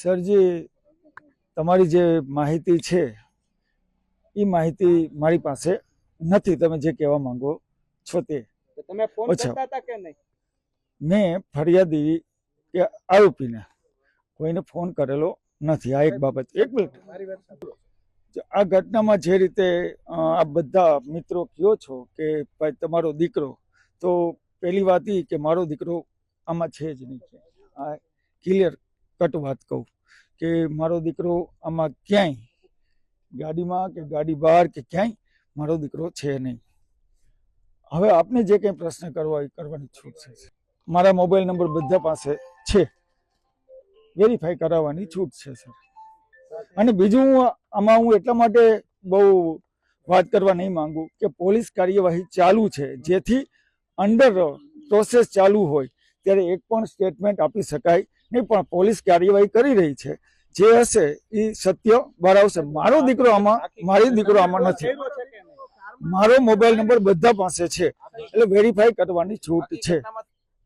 સરજી તમારી જે માહિતી છે એ માહિતી મારી પાસે નથી. તમે જે કહેવા માંગો છો તે. તમે ફોન. કરતા હતા કે નહીં? મેં ફરિયાદી કે આરોપીને કોઈને ફોન કરેલો નથી. આ એક બાબત. એક મિનિટ. આ ઘટનામાં જે રીતે આ બધા મિત્રો કયો છો કે ભાઈ તમારો દીકરો તો પહેલી વાત એ કે મારો દીકરો આમાં છે જ નહીં. આ ક્લિયર કટ વાત કહું કે મારો દીકરો આમાં ક્યાંય ગાડીમાં કે ગાડી બહાર કે ક્યાંય મારો દીકરો છે નહીં. હવે આપને જે કંઈ પ્રશ્ન કરવા એ કરવાની છૂટ છે. મારા મોબાઈલ નંબર બધા પાસે છે. વેરીફાઈ કરાવવાની છૂટ છે, સર. અને બીજું આમાં હું એટલા માટે બહુ વાત કરવા નહીં માંગુ કે પોલીસ કાર્યવાહી ચાલુ છે. જેથી અંડર પ્રોસેસ ચાલુ હોય, ત્યારે એક પણ સ્ટેટમેન્ટ આપી શકાય નહીં પણ પોલીસ કાર્યવાહી કરી રહી છે. જે હશે એ સત્ય બરાવશે. મારો દીકરો આમાં મારી દીકરો આમાં નથી? મારો મોબાઈલ નંબર બધા પાસે છે. એટલે વેરીફાઈ કરવાની છૂટ છે.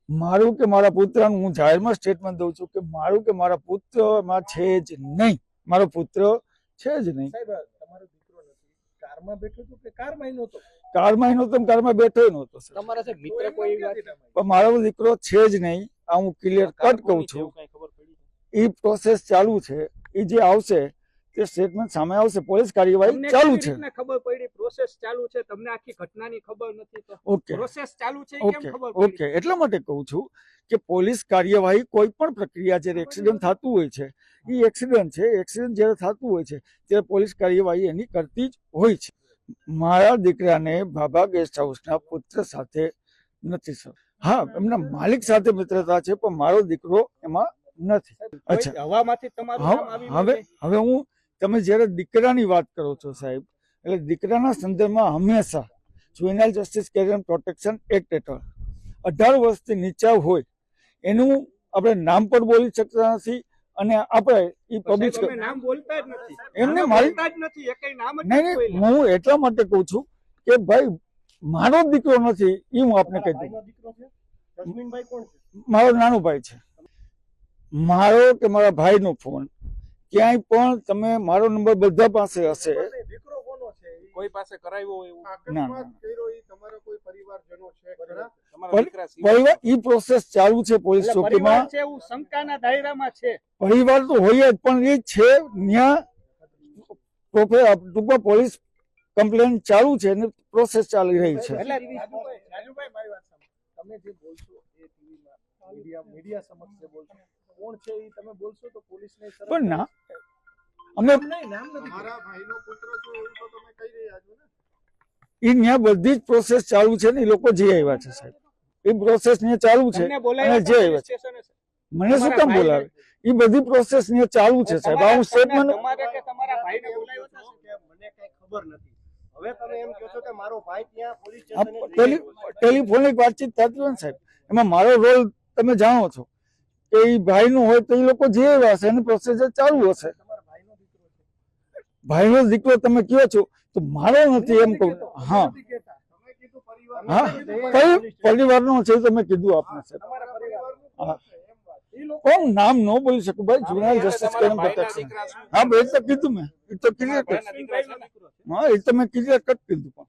મારું કે મારા પુત્રનું હું જાહેરમાં સ્ટેટમેન્ટ દઉં છું કે મારું કે મારા પુત્રમાં છે જ નહીં. મારો પુત્ર છે જ નહીં. સાહેબ તમારો દીકરો નથી. કારમાં બેઠો હતો કે કારમાં નહોતો? કારમાં નહોતો કારમાં બેઠો નહોતો તમારા મિત્ર કોઈ પણ મારો દીકરો છે જ નહીં. આ હું ક્લિયર કટ કહું છું? એ પ્રોસેસ ચાલુ છે. એ જે આવશે તે સ્ટેટમેન્ટ સામે આવશે. પોલીસ કાર્યવાહી ચાલુ છે. ખબર પડી? પ્રોસેસ ચાલુ છે. તમને આખી ઘટનાની ખબર નથી તો ઓકે. પ્રોસેસ ચાલુ છે કેમ ખબર ઓકે. એટલા માટે કહું છું કે પોલીસ કાર્યવાહી કોઈ પણ પ્રક્રિયા જ્યારે એક્સિડન્ટ થતું હોય છે એ એક્સિડન્ટ છે. એક્સિડન્ટ જ્યારે થતું હોય છે ત્યારે પોલીસ કાર્યવાહી એની કરતી જ હોય છે. મારા દીકરાને બાબા ગેસ્ટ હાઉસના પુત્ર સાથે નથી સર. હા એમના માલિક સાથે મિત્રતા છે પણ મારો દીકરો એમાં નથી અચ્છા. હવામાંથી તમારું હવે હવે હું તમે જ્યારે દીકરાની વાત કરો છો સાહેબ એટલે દીકરાના સંદર્ભમાં હંમેશા juvenile justice carrier protection act હેઠળ અઢાર વર્ષથી નીચા હોય એનું આપણે નામ પણ બોલી શકતા નથી અને આપણે એ નથી એમને મારી- નહીં. હું એટલા માટે કહું છું કે ભાઈ મારો દીકરો નથી એ હું આપને કહી દઉં. ભાઈનો દીકરો છે? જસ્મીનભાઈ કોણ છે? મારો નાનો ભાઈ છે. મારો કે મારા ભાઈનો ફોન. ક્યાંય પણ તમે મારો નંબર બધા પાસે હશે. દીકરો કોનો છે? કોઈ પાસે કરાવ્યો એવું? ના, ના. કર્યો કોઈ પરિવારજનો છે? પરિવાર ઈ પ્રોસેસ ચાલુ છે પોલીસ ચોકીમાં. પરિવાર છે એવું શંકાના દાયરામાં છે? પરિવાર તો હોય જ પણ એ છે ત્યાં પ્રોફે- ટૂંકમાં પોલીસ કમ્પ્લેન ચાલુ છે અને પ્રોસેસ ચાલી રહી છે. એટલે રાજુભાઈ રાજુભાઈ મારી વાત સાંભળો. તમે જે બોલશો એ ટીવીમાં મીડિયા મીડિયા સમક્ષ જે બોલશો કોણ છે એ તમે બોલશો તો પોલીસને પણ ના. અમે નામ નહીં, નથી મારા ભાઈનો પુત્ર છું એવું તો તમે કહી રહ્યા છો ને? ઈ ત્યાં બધી જ પ્રોસેસ ચાલુ છે ને એ લોકો જે આવ્યા છે સાહેબ. એ પ્રોસેસ ને ચાલુ છે અને જે આવ્યા છે. મને શું કામ બોલાવે? એ બધી પ્રોસેસ ને ચાલુ છે સાહેબ. આ હું સ્ટેટમેન્ટ તમારે કે તમારા ભાઈને બોલાવ્યો છે મને કઈ ખબર નથી. હવે તમે એમ કહો છો કે મારો ભાઈ ત્યાં પોલીસ સ્ટેશને. ટેલિફોનિક વાતચીત થતી હોય ને સાહેબ એમાં મારો રોલ તમે જાણો છો કે એ ભાઈનું હોય તો એ લોકો જે હશે એની પ્રોસેસ ચાલુ હશે. ભાઈનો દીકરો તમે કયો છો? તો મારો નથી એમ કહું. હા. હા. પરિવારનો છે તમે કીધું આપને સાહેબ. હા. કોણ નામ ન બોલી શકું? ભાઈ જુનાલ જસ્ટિસ કેમ પ્રોટેક્શન હા ભાઈ તો કીધું મેં. એ તો ક્લિયર કટ. હા એ તો મેં ક્લિયર કટ કીધું પણ.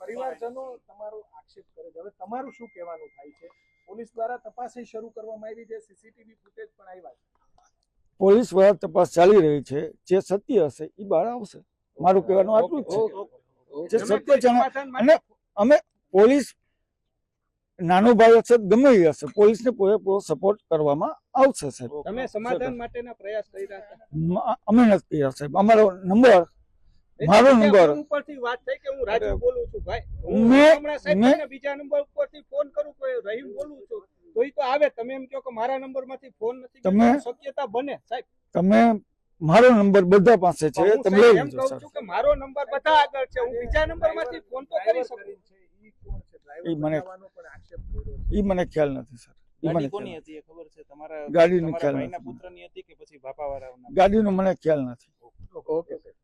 પરિવારજનો તમારો આક્ષેપ કરે છે. હવે તમારું શું કહેવાનું થાય છે? પોલીસ દ્વારા તપાસ શરૂ કરવામાં આવી છે. સીસીટીવી ફૂટેજ પણ આવ્યા છે. પોલીસ દ્વારા તપાસ ચાલી રહી છે. જે સત્ય હશે એ બહાર આવશે. મારું કહેવાનું આટલું જ છે. જે સત્ય માટે અને અમે પોલીસ નાનો ભાઈ હશે ગમે એ હશે. પોલીસને પૂરેપૂરો સપોર્ટ કરવામાં આવશે સાહેબ. તમે સમાધાન માટેના પ્રયાસ કરી રહ્યા અમે નથી કર્યા સાહેબ. અમારો નંબર મારો બીજા નંબર. ઉપરથી વાત થઈ કે હું રાજુ બોલું છું ભાઈ? હું હમણાં સાહેબ બીજા નંબર ઉપરથી ફોન કરું કે રહીમ બોલું છું તો ઈ તો આવે. તમે એમ કહો કે મારા નંબરમાંથી ફોન નથી તમે- શક્યતા બને સાહેબ. તમે મારો નંબર બધા પાસે છે તમે લઈ એમ લેજો કહું સર છું કે મારો નંબર બધા આગળ છે. હું બીજા નંબરમાંથી ફોન તો કરી શકું. એ મને એ મને ખ્યાલ નથી સર. ગાડીનો ખ્યાલ નથી ગાડીનો મને ખ્યાલ નથી. Okay sir.